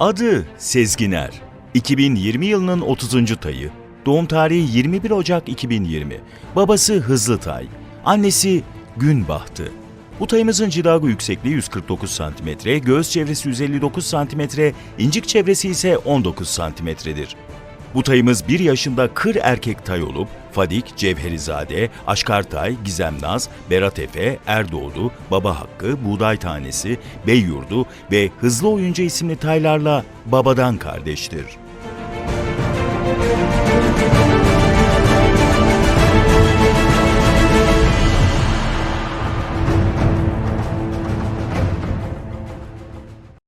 Adı Sezginer. 2020 yılının 30. tayı. Doğum tarihi 21 Ocak 2020. Babası Hızlı Tay. Annesi Günbahtı. Bu tayımızın cilago yüksekliği 149 cm, göğüs çevresi 159 cm, incik çevresi ise 19 cm'dir. Bu tayımız 1 yaşında kır erkek tay olup Fadik, Cevherizade, Aşkartay, Gizemnaz, Berat Efe, Erdoğdu, Baba Hakkı, Buğday Tanesi, Beyyurdu ve Hızlı Oyuncu isimli taylarla babadan kardeştir.